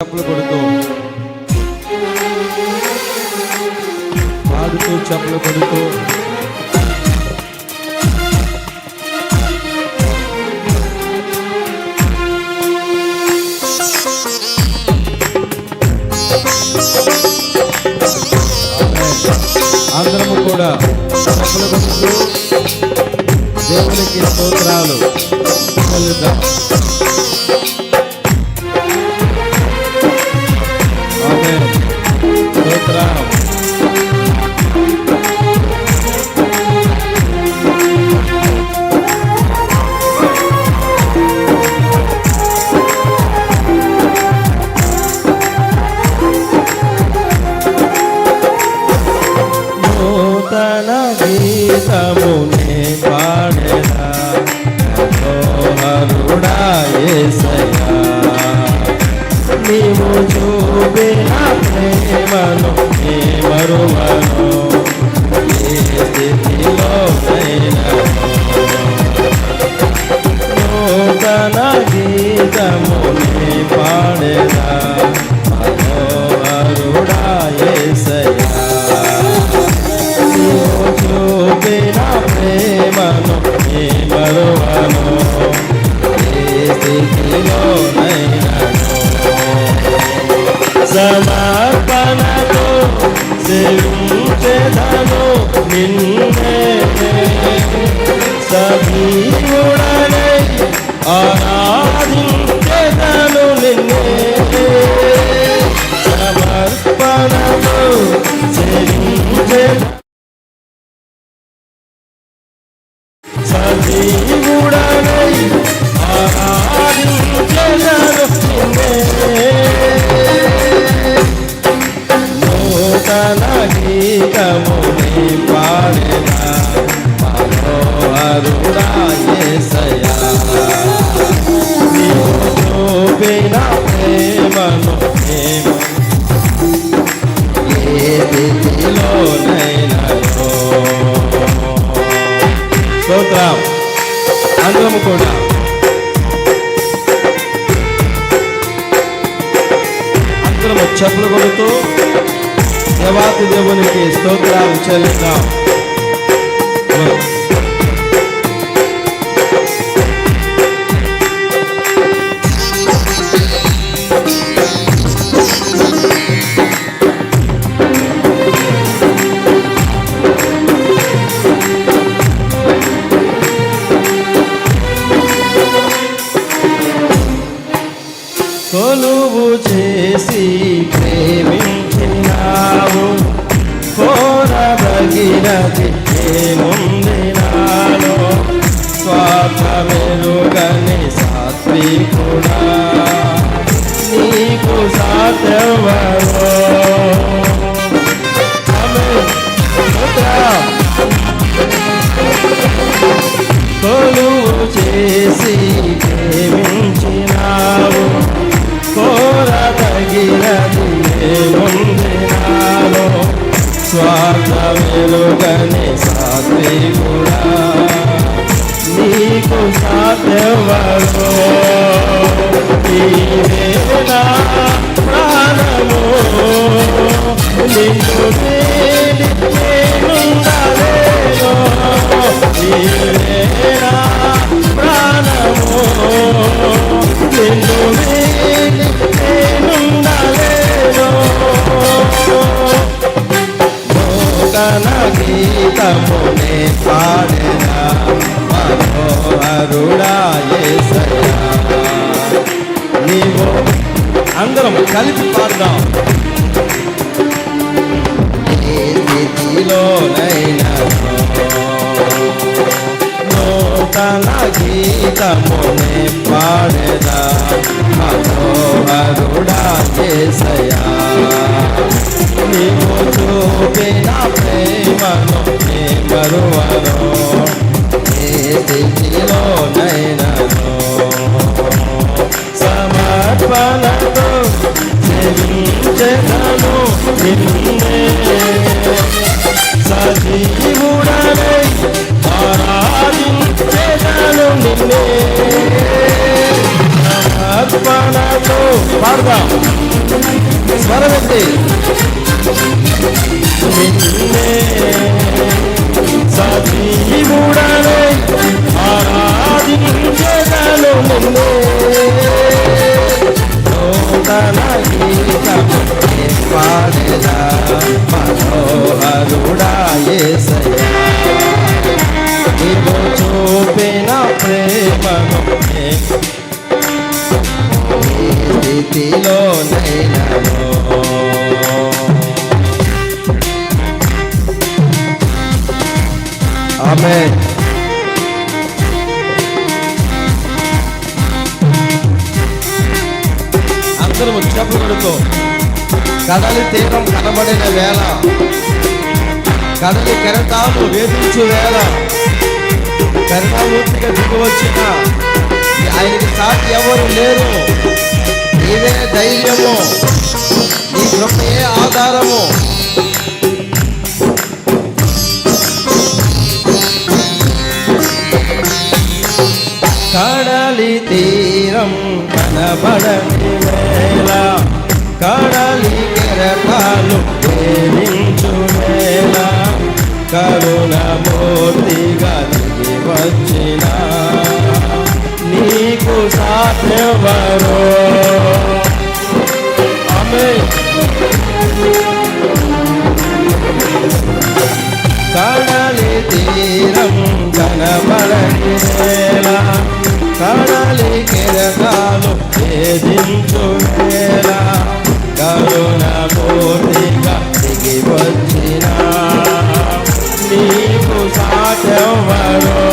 చెప్పులు కొడుతూ పాడుతూ చెప్పులు కొడుతూ అందరము కూడా చెప్పులు కొడుతూ దేవునికి స్తోత్రాలు చెల్లిద్దాం చెప్పులు కొడుతూ దేవాతి దేవునికి స్తోత్రాలు చెల్లిద్దాం. నీకు సాధ్యవరో కొలువు చేసి ప్రేమించినావు. కోరదగినది ఏముంది నాలో స్వార్థ వెలుగని సాత్వికుడా నీకు సాధ్యవరో ప్రాణము నిన్ను అందరం కలిపి పాడదాం. నూతన గీతమునే పాడెదా? మనోహరుడా యేసయ్యా. నీవు చూపిన ప్రేమను నీ మరువను ఏ స్థితిలోనైనా సమర్పణతో సేవించెదను నిన్నే సజీవుడనై ఆరాధించెదను నిన్నే సమర్పణతో పాడదాం స్వరమెత్తి నిన్నే సజీవుడనే ఆరాధించెదను నిన్నే. నూతన గీతమునే పాడెదా మనోహరుడా యేసయ్యా నీవు చూపిన ప్రేమను నే ఏ స్థితిలో నైనను ఆమేన్. అందరం చెప్పబడుతూ కదలి తీరం కనబడిన వేళ కదలి కెరటాలు వేధించు వేళ కరుణామూర్తిగా దిగివచ్చిన ఆయనకి సాటి ఎవరు లేరు? నీవే ధైర్యము నీ కృపయే ఆధారము. కడలి తీరం కనబడని కరుణమూర్తిగా దిగి వచ్చిన నీకు సాధ్యవరో ఆమె. కడలి తీరం కనబడని వేళ కడలి కిరకాలు వేధించు వేళ కరుణ కోటి సాటవరో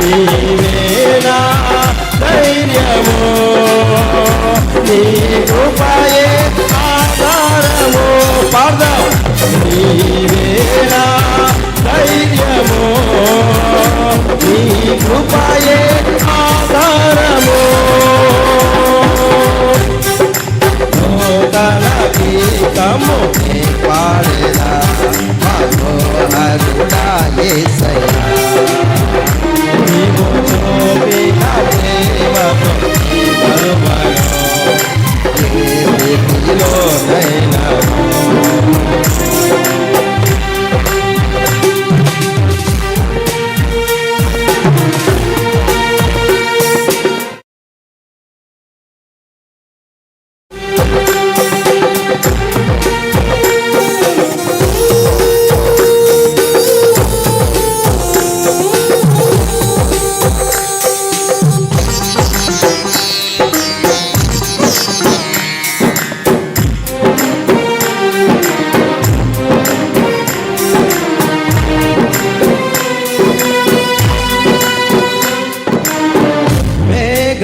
నీవేనా ధైర్యమో? నీ కృపయే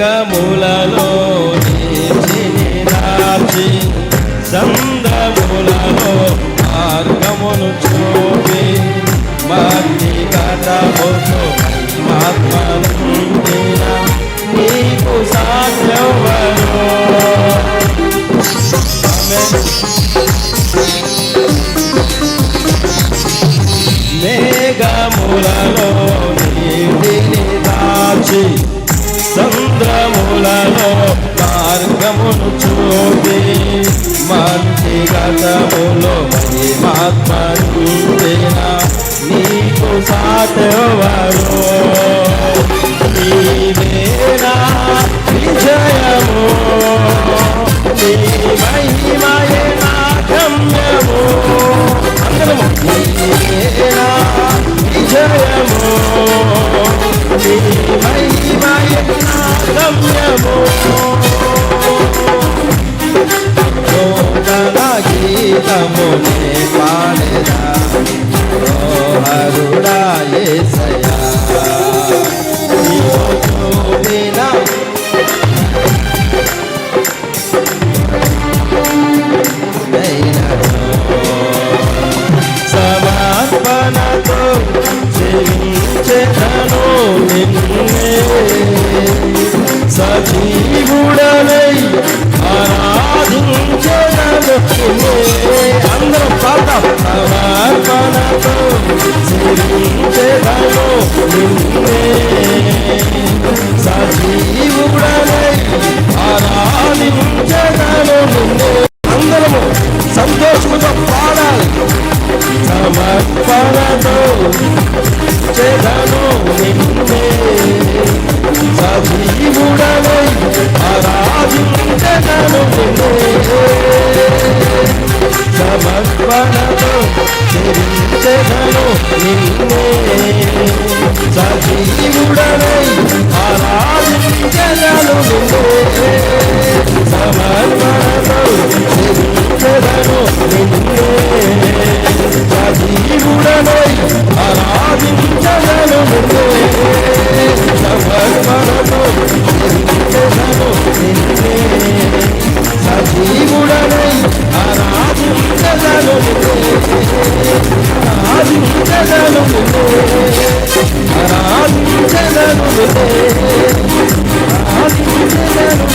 మేఘములలో సాటవరో నీవేనా విజయము? నీ మహిమయే నా గమ్యము అందరము. నీవేనా విజయము? నీ మహిమయే నా గమ్యము హరుడా యేసయ్యా సమర్పణతో చెరించెదను నిన్నే. సజీవుడనై నిన్నే. సమర్పణతో నిన్నే. సజీవుడనై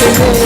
ఆరాధించదను